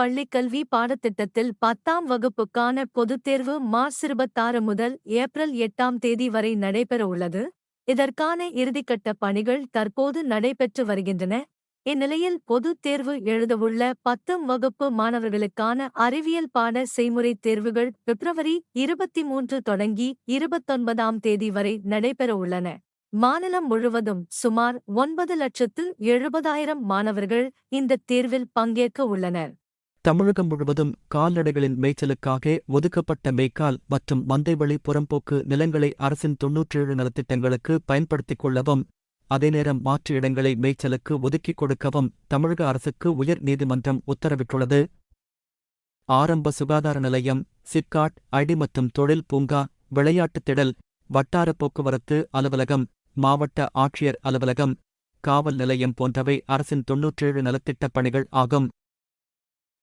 பள்ளிக்கல்வி பாடத்திட்டத்தில் பத்தாம் வகுப்புக்கான பொதுத் தேர்வு மார்ச் இருபத்தாறு முதல் ஏப்ரல் எட்டாம் தேதி வரை நடைபெற உள்ளது. இதற்கான இறுதிக்கட்ட பணிகள் தற்போது நடைபெற்று வருகின்றன. இந்நிலையில் பொதுத் தேர்வு எழுதவுள்ள பத்தாம் வகுப்பு மாணவர்களுக்கான அறிவியல் பாட செய்முறைத் தேர்வுகள் பிப்ரவரி இருபத்தி மூன்று தொடங்கி இருபத்தொன்பதாம் தேதி வரை நடைபெற உள்ளன. மாநிலம் முழுவதும் சுமார் ஒன்பது லட்சத்து எழுபதாயிரம் மாணவர்கள் இந்த தேர்வில் பங்கேற்க உள்ளனர். தமிழகம் முழுவதும் கால்நடைகளின் மேய்ச்சலுக்காக ஒதுக்கப்பட்ட மேய்க்கால் மற்றும் மந்தைவழி புறம்போக்கு நிலங்களை அரசின் தொன்னூற்றேழு நலத்திட்டங்களுக்கு பயன்படுத்திக் கொள்ளவும் அதேநேரம் மாற்று இடங்களை மேய்ச்சலுக்கு ஒதுக்கிக் கொடுக்கவும் தமிழக அரசுக்கு உயர் நீதிமன்றம் உத்தரவிட்டுள்ளது. ஆரம்ப சுகாதார நிலையம் சிப்காட் ஐடி மற்றும் தொழில் பூங்கா விளையாட்டுத் திடல் வட்டார போக்குவரத்து அலுவலகம் மாவட்ட ஆட்சியர் அலுவலகம் காவல் நிலையம் போன்றவை அரசின் தொன்னூற்றேழு நலத்திட்டப் பணிகள் ஆகும்.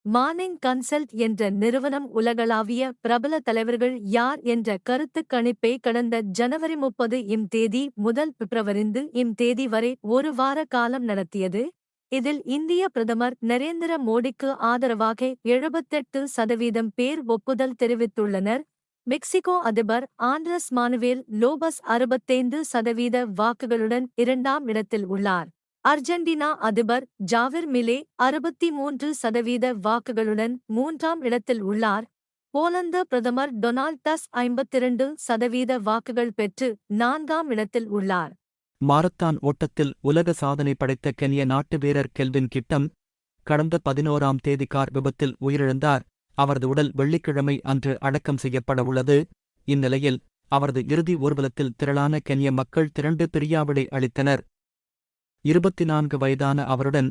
மார்னிங் கன்சல்ட் என்ற நிறுவனம் உலகளாவிய பிரபல தலைவர்கள் யார் என்ற கருத்துக் கணிப்பை கடந்த ஜனவரி முப்பது இம் தேதி முதல் பிப்ரவரிந்து இம் தேதி வரை ஒரு வார காலம் நடத்தியது. இதில் இந்திய பிரதமர் நரேந்திர மோடிக்கு ஆதரவாக எழுபத்தெட்டு சதவீதம் பேர் ஒப்புதல் தெரிவித்துள்ளனர். மெக்சிகோ அதிபர் ஆண்ட்ரஸ் மானுவேல் லோபஸ் அறுபத்தைந்து சதவீத வாக்குகளுடன் இரண்டாம் இடத்தில் உள்ளார். அர்ஜென்டினா அதிபர் ஜாவிர் மிலே அறுபத்தி மூன்று சதவீத வாக்குகளுடன் மூன்றாம் இடத்தில் உள்ளார். போலந்து பிரதமர் டொனால்ட் டஸ் ஐம்பத்திரண்டு சதவீத வாக்குகள் பெற்று நான்காம் இடத்தில் உள்ளார். மாரத்தான் ஓட்டத்தில் உலக சாதனை படைத்த கென்ய நாட்டு வீரர் கெல்வின் கிட்டம் கடந்த பதினோராம் தேதி கார் விபத்தில் உயிரிழந்தார். அவரது உடல் வெள்ளிக்கிழமை அன்று அடக்கம் செய்யப்பட உள்ளது. இந்நிலையில் அவரது இறுதி ஊர்வலத்தில் திரளான கென்ய மக்கள் திரண்டு பிரியாவிடை அளித்தனர். இருபத்தி நான்கு வயதான அவருடன்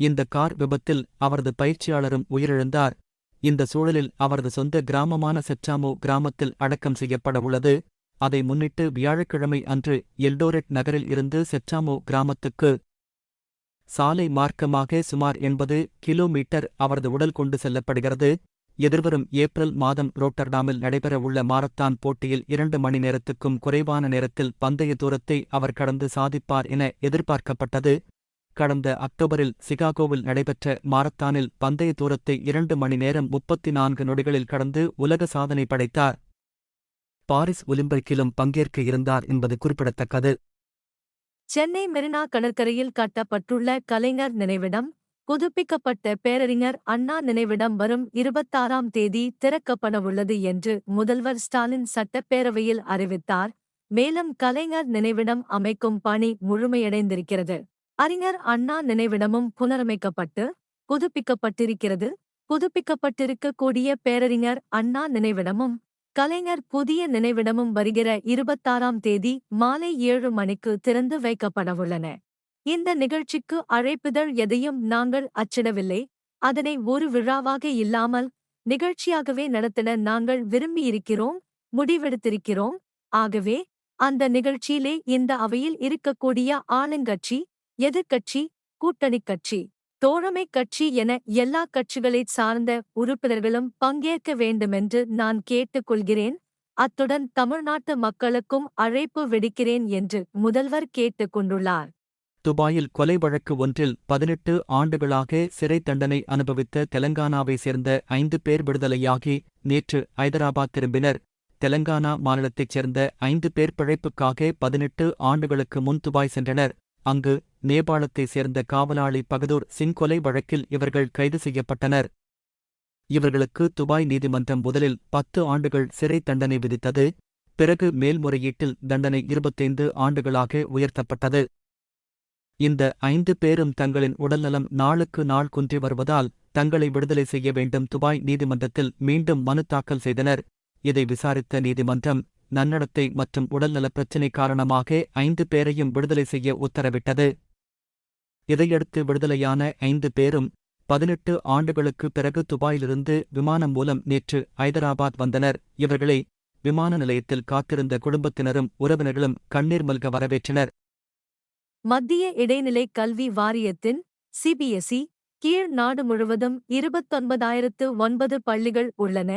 இந்த கார் விபத்தில் அவரது பயிற்சியாளரும் உயிரிழந்தார். இந்த சூழலில் அவரது சொந்த கிராமமான செச்சாமோ கிராமத்தில் அடக்கம் செய்யப்பட உள்ளது. அதை முன்னிட்டு வியாழக்கிழமை அன்று எல்டோரெட் நகரில் இருந்து செச்சாமோ கிராமத்துக்கு சாலை மார்க்கமாக சுமார் எண்பது கிலோமீட்டர் அவரது உடல் கொண்டு செல்லப்படுகிறது. எதிர்வரும் ஏப்ரல் மாதம் ரோட்டர்டாமில் நடைபெறவுள்ள மாரத்தான் போட்டியில் இரண்டு மணி நேரத்துக்கும் குறைவான நேரத்தில் பந்தய தூரத்தை அவர் கடந்து சாதிப்பார் என எதிர்பார்க்கப்பட்டது. கடந்த அக்டோபரில் சிகாகோவில் நடைபெற்ற மாரத்தானில் பந்தய தூரத்தை இரண்டு மணி நேரம் முப்பத்தி நான்கு நொடிகளில் கடந்து உலக சாதனை படைத்தார். பாரிஸ் ஒலிம்பிக்கிலும் பங்கேற்க இருந்தார் என்பது குறிப்பிடத்தக்கது. சென்னை மெரினா கடற்கரையில் கட்டப்பட்டுள்ள கலைஞர் நினைவிடம் புதுப்பிக்கப்பட்ட பேரறிஞர் அண்ணா நினைவிடம் வரும் இருபத்தாறாம் தேதி திறக்கப்படவுள்ளது என்று முதல்வர் ஸ்டாலின் சட்டப்பேரவையில் அறிவித்தார். மேலும் கலைஞர் நினைவிடம் அமைக்கும் பணி முழுமையடைந்திருக்கிறது. அறிஞர் அண்ணா நினைவிடமும் புனரமைக்கப்பட்டு புதுப்பிக்கப்பட்டிருக்கிறது. புதுப்பிக்கப்பட்டிருக்கக்கூடிய பேரறிஞர் அண்ணா நினைவிடமும் கலைஞர் புதிய நினைவிடமும் வருகிற இருபத்தாறாம் தேதி மாலை ஏழு மணிக்கு திறந்து வைக்கப்படவுள்ளன இந்த நிகழ்ச்சிக்கு அழைப்புதழ் எதையும் நாங்கள் அச்சிடவில்லை. அதனை ஒரு விழாவாக இல்லாமல் நிகழ்ச்சியாகவே நடத்திட நாங்கள் விரும்பியிருக்கிறோம் முடிவெடுத்திருக்கிறோம். ஆகவே அந்த நிகழ்ச்சியிலே இந்த அவையில் இருக்கக்கூடிய ஆளுங்கட்சி எதிர்க்கட்சி கூட்டணிக் கட்சி தோழமைக் கட்சி என எல்லா கட்சிகளைச் சார்ந்த உறுப்பினர்களும் பங்கேற்க வேண்டுமென்று நான் கேட்டுக்கொள்கிறேன். அத்துடன் தமிழ்நாட்டு மக்களுக்கும் அழைப்பு விடுக்கிறேன் என்று முதல்வர் கேட்டுக் கொண்டுள்ளார் துபாயில் கொலை வழக்கு ஒன்றில் பதினெட்டு ஆண்டுகளாக சிறை தண்டனை அனுபவித்த தெலங்கானாவை சேர்ந்த ஐந்து பேர் விடுதலையாகி நேற்று ஐதராபாத் திரும்பினர். தெலங்கானா மாநிலத்தைச் சேர்ந்த ஐந்து பேர் பிழைப்புக்காக பதினெட்டு ஆண்டுகளுக்கு முன் துபாய் சென்றனர். அங்கு நேபாளத்தைச் சேர்ந்த காவலாளி பகதூர் சிங் கொலை வழக்கில் இவர்கள் கைது செய்யப்பட்டனர். இவர்களுக்கு துபாய் நீதிமன்றம் முதலில் பத்து ஆண்டுகள் சிறை தண்டனை விதித்தது பிறகு மேல்முறையீட்டில் தண்டனை இருபத்தைந்து ஆண்டுகளாக உயர்த்தப்பட்டது. இந்த ஐந்து பேரும் தங்களின் உடல்நலம் நாளுக்கு நாள் குன்றி வருவதால் தங்களை விடுதலை செய்ய வேண்டும். துபாய் நீதிமன்றத்தில் மீண்டும் மனு தாக்கல் செய்தனர். இதை விசாரித்த நீதிமன்றம் நன்னடத்தை மற்றும் உடல்நலப் பிரச்சினை காரணமாக ஐந்து பேரையும் விடுதலை செய்ய உத்தரவிட்டது. இதையடுத்து விடுதலையான ஐந்து பேரும் பதினெட்டு ஆண்டுகளுக்கு பிறகு துபாயிலிருந்து விமானம் மூலம் நேற்று ஐதராபாத் வந்தனர். இவர்களை விமான நிலையத்தில் காத்திருந்த குடும்பத்தினரும் உறவினர்களும் கண்ணீர் மல்க வரவேற்றனர். மத்திய இடைநிலை கல்வி வாரியத்தின் சிபிஎஸ்இ கீழ் நாடு முழுவதும் இருபத்தொன்பதாயிரத்து ஒன்பது பள்ளிகள் உள்ளன.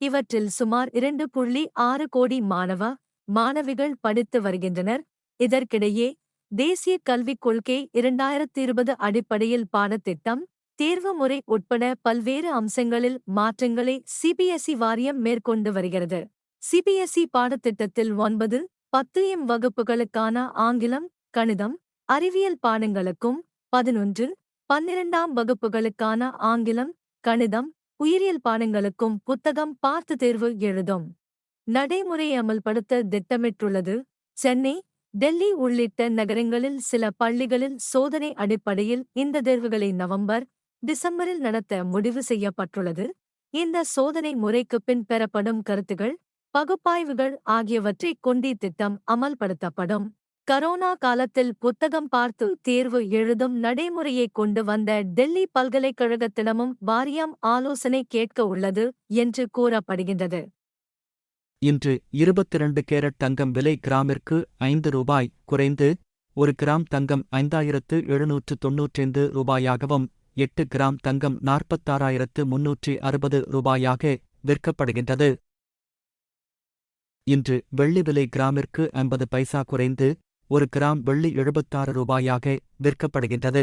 இவற்றில் சுமார் இரண்டு புள்ளி ஆறு கோடி மாணவ மாணவிகள் படித்து வருகின்றனர். இதற்கிடையே தேசிய கல்விக் கொள்கை இரண்டாயிரத்து இருபது அடிப்படையில் பாடத்திட்டம் தேர்வு முறை உட்பட பல்வேறு அம்சங்களில் மாற்றங்களை சிபிஎஸ்இ வாரியம் மேற்கொண்டு வருகிறது. சிபிஎஸ்இ பாடத்திட்டத்தில் ஒன்பது பத்து எம் வகுப்புகளுக்கான ஆங்கிலம் கணிதம் அறிவியல் பாடங்களுக்கும் பதினொன்று பன்னிரண்டாம் வகுப்புகளுக்கான ஆங்கிலம் கணிதம் உயிரியல் பாடங்களுக்கும் புத்தகம் பார்த்து தேர்வு எழுதும். நடைமுறை அமல்படுத்த திட்டமிட்டுள்ளது. சென்னை டெல்லி உள்ளிட்ட நகரங்களில் சில பள்ளிகளில் சோதனை அடிப்படையில் இந்த தேர்வுகளை நவம்பர் டிசம்பரில் நடத்த முடிவு செய்யப்பட்டுள்ளது. இந்த சோதனை முறைக்கு பின் பெறப்படும் கருத்துகள் பகுப்பாய்வுகள் ஆகியவற்றைக் கொண்டி திட்டம் அமல்படுத்தப்படும். கரோனா காலத்தில் புத்தகம் பார்த்து தேர்வு எழுதும் நடைமுறையை கொண்டு வந்த டெல்லி பல்கலைக்கழகத்திடமும் வாரியம் ஆலோசனை கேட்க உள்ளது என்று கூறப்படுகின்றது. இன்று இருபத்திரண்டு கேரட் தங்கம் விலை கிராமிற்கு ஐந்து ரூபாய் குறைந்து ஒரு கிராம் தங்கம் ஐந்தாயிரத்து எழுநூற்று தொன்னூற்றைந்து ரூபாயாகவும் எட்டு கிராம் தங்கம் நாற்பத்தாறாயிரத்து முன்னூற்றி அறுபது ரூபாயாக விற்கப்படுகின்றது. இன்று வெள்ளி விலை கிராமிற்கு ஐம்பது பைசா குறைந்து ஒரு கிராம் வெள்ளி எழுபத்தாறு ரூபாயாக விற்கப்படுகின்றது.